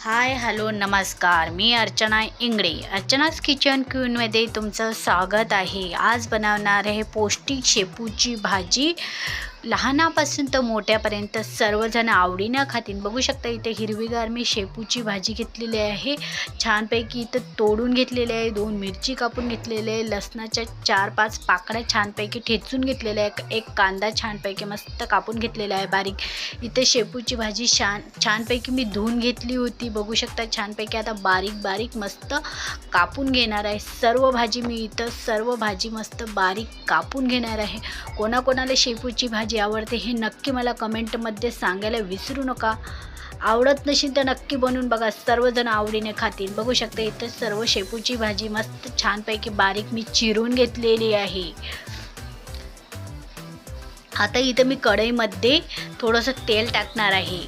हाय hello नमस्कार. मी अर्चना इंगळे. अर्चनाच किचन क्यूनमध्ये तुमचं स्वागत आहे. आज बनवणार आहे पौष्टिक शेपूची भाजी. लहानापासून तर मोठ्यापर्यंत सर्वजण आवडीनं खातील बघू शकता इथे हिरवीगार मी शेपूची भाजी घेतलेली आहे. छानपैकी इथं तोडून घेतलेले आहे. दोन मिरची कापून घेतलेले आहे. लसणाच्या चार पाच पाकळ्या छानपैकी ठेचून घेतलेल्या आहे एक कांदा छानपैकी मस्त कापून घेतलेला आहे. बारीक. इथे शेपूची भाजी छान छानपैकी मी धुवून घेतली होती. बघू शकता छानपैकी आता बारीक बारीक मस्त कापून घेणार आहे. सर्व भाजी मी इथं सर्व भाजी मस्त बारीक कापून घेणार आहे. कोणाकोणाला शेपूची भाजी भाजी आवडते हे नक्की मला कमेंटमध्ये सांगायला विसरू नका. आवडत नसेल तर नक्की बनवून बघा. सर्वजण आवडीने खातील. बघू शकता इथं सर्व शेपूची भाजी मस्त छानपैकी बारीक मी चिरून घेतलेली आहे. आता इथं मी कढईमध्ये थोडंसं तेल टाकणार आहे.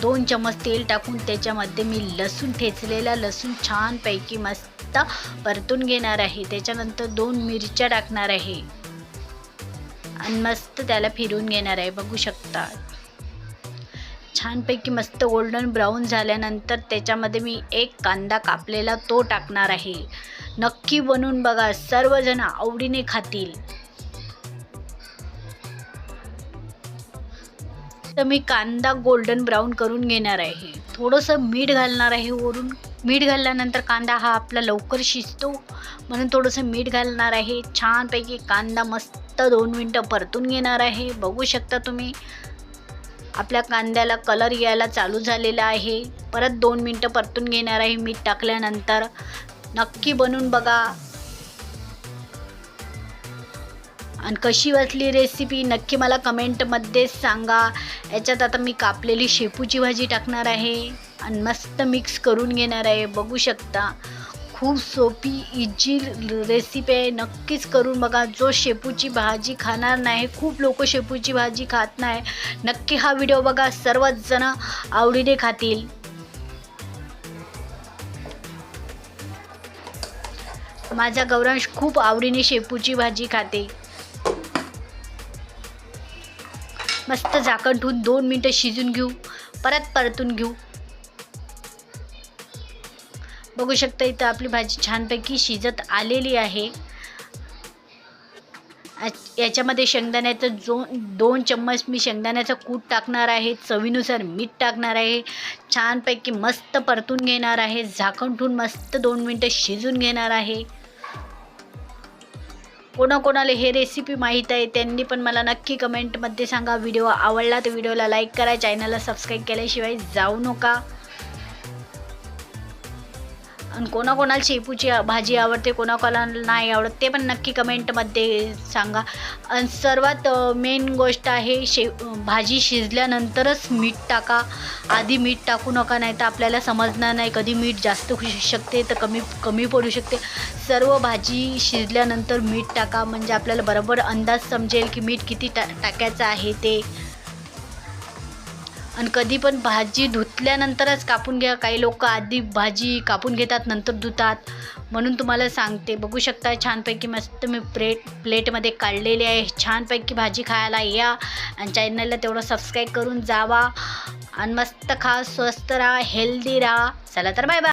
दोन चमच तेल टाकून त्याच्यामध्ये मी लसूण ठेचलेला लसूण छानपैकी मस्त परतून घेणार आहे. त्याच्यानंतर दोन मिरच्या टाकणार आहे. आणि मस्त त्याला फिरून घेणार आहे बघू शकता. छानपैकी मस्त गोल्डन ब्राऊन झाल्यानंतर त्याच्यामध्ये मी एक कांदा कापलेला तो टाकणार आहे. नक्की बनवून बघा सर्वजण आवडीने खातील. तर मी कांदा गोल्डन ब्राऊन करून घेणार आहे. थोडंसं मीठ घालणार आहे वरून. मीठ घातल्यानंतर कांदा हा आपला लवकर शिजतो. म्हणून थोडंसं मीठ घालणार आहे. छानपैकी कांदा मस्त दोन मिनटं परतून घेणार आहे. बघू शकता तुम्ही. आपल्या कांद्याला कलर यायला चालू झालेला आहे. परत दोन मिनटं परतून घेणार आहे मीठ टाकल्यानंतर. नक्की बनवून बघा. आणि कशी वाटली रेसिपी नक्की मला कमेंटमध्ये सांगा. याच्यात आता मी कापलेली शेपूची भाजी टाकणार आहे. आणि मस्त मिक्स करून घेणार आहे. बघू शकता. खूप सोपी इजी रेसिपी आहे. नक्कीच करून बघा. जो शेपूची भाजी खाणार नाही खूप लोक शेपूची भाजी खात नाही. नक्की हा व्हिडिओ बघा. सर्वच जण आवडीने खातील. माझा गौरांश खूप आवडीने शेपूची भाजी खाते. मस्त झाकण ठेवून दोन मिनटं शिजून घेऊ. परत परतून घेऊ. बघू शकता इथं आपली भाजी छानपैकी शिजत आलेली आहे. याच्यामध्ये शेंगदाण्याचं जो दोन चम्मच मी शेंगदाण्याचं कूट टाकणार आहे चवीनुसार मीठ टाकणार आहे छानपैकी मस्त परतून घेणार आहे झाकण ठेवून मस्त दोन मिनटं शिजून घेणार आहे. कोणाकोणाला हे रेसिपी माहीत आहे त्यांनी पण मला नक्की कमेंटमध्ये सांगा. व्हिडिओ आवडला तर व्हिडिओला लाईक करा चॅनलला सबस्क्राईब केल्याशिवाय जाऊ नका. आणि कोणाकोणाला शेपूची भाजी आवडते कोणाकोणाला नाही आवडत ते पण नक्की कमेंटमध्ये सांगा. आणि सर्वात मेन गोष्ट आहे शे भाजी शिजल्यानंतरच मीठ टाका. आधी मीठ टाकू नका नाही तर आपल्याला समजणार नाही कधी मीठ जास्त होऊ शकते तर कमी कमी पडू शकते. सर्व भाजी शिजल्यानंतर मीठ टाका म्हणजे आपल्याला बरोबर अंदाज समजेल की मीठ किती टा टाकायचं आहे ते. आणि कधी पण भाजी धुतल्यानंतरच कापून घ्या. काही लोक आधी भाजी कापून घेतात नंतर धुतात. म्हणून तुम्हाला सांगते बघू शकता छानपैकी मस्त मी प्लेट प्लेटमध्ये काढलेली आहे. छानपैकी भाजी खायला या आणि चॅनलला तेवढं सबस्क्राईब करून जावा. आणि मस्त खा स्वस्त राहा हेल्दी राहा. चला तर बाय बाय